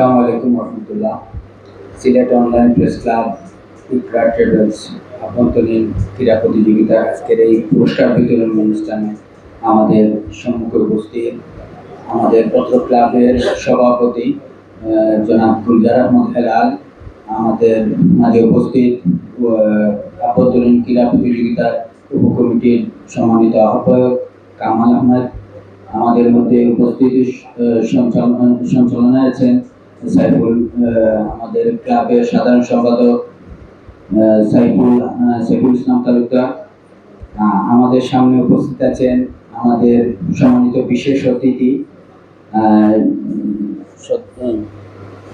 আসসালামু আলাইকুম রহমতুল্লাহ। Sylhet online press club Iqra traders আভ্যন্তরীণ ক্রীড়া প্রতিযোগিতার আজকের এই পুরস্কার বিতরণ অনুষ্ঠানে আমাদের সম্মুখে উপস্থিত আমাদের পত্র ক্লাবের সভাপতি জনাব গুলজার আহমদ হেলাল, আমাদের মাঝে উপস্থিত আভ্যন্তরীণ ক্রীড়া প্রতিযোগিতার উপকমিটির সম্মানিত আহ্বায়ক কামাল আহমেদ, আমাদের মধ্যে উপস্থিত সঞ্চালনায় আছেন সাইফুল আমাদের ক্লাবের সাধারণ সম্পাদক সাইফুল সাইফুল ইসলাম তালুকদার। আমাদের সামনে উপস্থিত আছেন আমাদের সম্মানিত বিশেষ অতিথি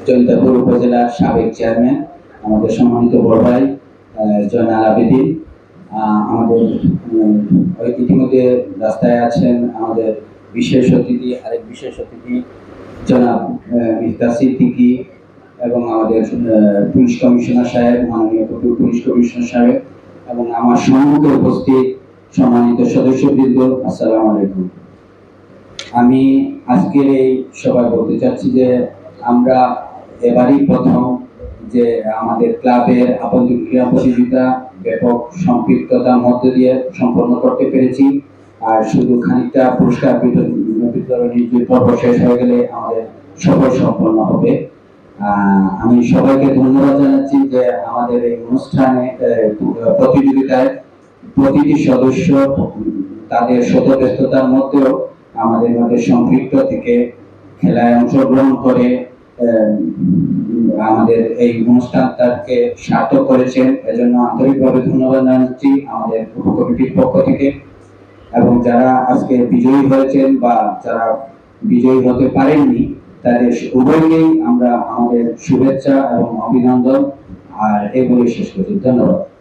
জয়ন্তাপুর উপজেলার সাবেক চেয়ারম্যান, আমাদের সম্মানিত বড় ভাই জয়নাল আবেদিন। আমাদের ইতিমধ্যে রাস্তায় আছেন আমাদের বিশেষ অতিথি, আরেক বিশেষ অতিথি জনাব মিফতা সিদ্দিকী এবং আমাদের পুলিশ কমিশনার সাহেব, মাননীয় পুলিশ কমিশনার সাহেব এবং আমার সম্মুখে উপস্থিত সম্মানিত সদস্যবৃন্দ, আসসালামু আলাইকুম। আমি আজকের এই সভায় বলতে চাচ্ছি যে আমরা এবারই প্রথম যে আমাদের ক্লাবের আবদ্ধ ক্রীড়া প্রতিযোগিতা ব্যাপক সম্পৃক্ততার মধ্য দিয়ে সম্পন্ন করতে পেরেছি। আর শুধু খানিকটা পুরস্কার বিতরণ- বিতরণী যে পর্ব শেষ হয়ে গেলে আমাদের সফল সম্পন্ন হবে। আমি সবাইকে ধন্যবাদ জানাচ্ছি যে আমাদের এই অনুষ্ঠানে প্রতিযোগিতায় প্রতিটি সদস্য তাদের শত ব্যস্ততার মধ্যেও আমাদের মধ্যে সম্পৃক্ত থেকে খেলায় অংশগ্রহণ করে আমাদের এই অনুষ্ঠানটাকে সার্থক করেছেন। এজন্য আন্তরিকভাবে ধন্যবাদ জানাচ্ছি আমাদের উপকমিটির পক্ষ থেকে। এবং যারা আজকে বিজয়ী হয়েছেন বা যারা বিজয়ী হতে পারেননি, তাদের উভয়কেই আমরা আমাদের শুভেচ্ছা এবং অভিনন্দন। আর এগুলি শেষ করছি। ধন্যবাদ।